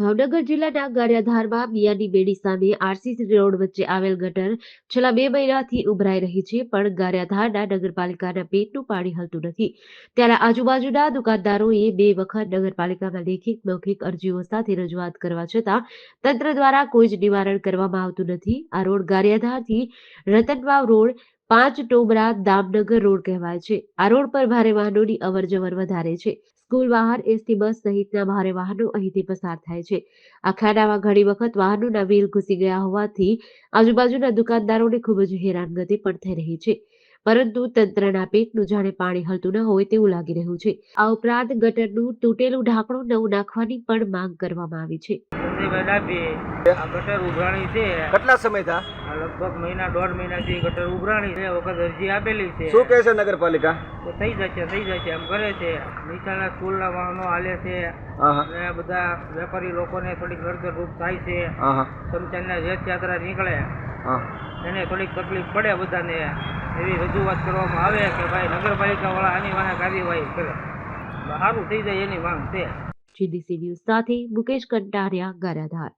ભાવનગર જિલ્લાના ગારિયાધારમાં મિયાની બેડી સામે RCC road વચ્ચે આવેલ ગટર છેલ્લા બે મહિનાથી ઉભરાઈ રહી છે, પણ ગારિયાધારના નગરપાલિકાના પેટનું પાણી હલતું નથી. ત્યારે આજુબાજુના દુકાનદારોએ બે વખત નગરપાલિકામાં લેખિત મૌખિક અરજીઓ સાથે રજૂઆત કરવા છતાં તંત્ર દ્વારા કોઈ જ નિવારણ કરવામાં આવતું નથી. આ રોડ ગારિયાધારથી રતનવાવ રોડ પાંચ ટોબરા દામનગર રોડ કહેવાય છે. આ રોડ પર ભારે વાહનોની અવરજવર વધારે છે. સ્કૂલ, વાહન, એસટી, બસ સહિતના ભારે વાહનો અહીંથી પસાર થાય છે. આ ખાડામાં ઘણી વખત વાહનોના વ્હીલ ઘૂસી ગયા હોવાથી આજુબાજુના દુકાનદારોને ખૂબ જ હેરાનગતિ પણ થઈ રહી છે. પરંતુ તંત્રના પેટનું જાણે પાણી હલતું ન હોય તેવું લાગી રહ્યું છે. આ ઉપરાંત ગટરનું તૂટેલું ઢાંકણું નવું નાખવાની પણ માંગ કરવામાં આવી છે. સંજયભાઈ ડાભી આ ગટર ઉભરાણી છે. કેટલા સમય થા લગભગ મહિના દોઢ મહિનાથી ગટર ઉભરાણી છે. વખત અરજી આપેલી છે. શું કહે છે નગરપાલિકા? થઈ જશે થઈ જશે. એમ કરે છે. નિશાળના સ્કૂલના વાહનો હાલે છે. હા હા. અને બધા વેપારી લોકોને થોડીક નડતરરૂપ થાય છે. સમચાનના રથયાત્રા નીકળે. એને થોડીક તકલીફ પડે બધાને. એવી રજૂઆત કરવામાં આવે કે ભાઈ નગરપાલિકાવાળા આની વાહે કાર્યવાહી કરે. સારું થઈ જાય એની માંગ છે. જીડીસી ન્યૂઝ સાથે મુકેશ કંટારિયા, ગારાધાર.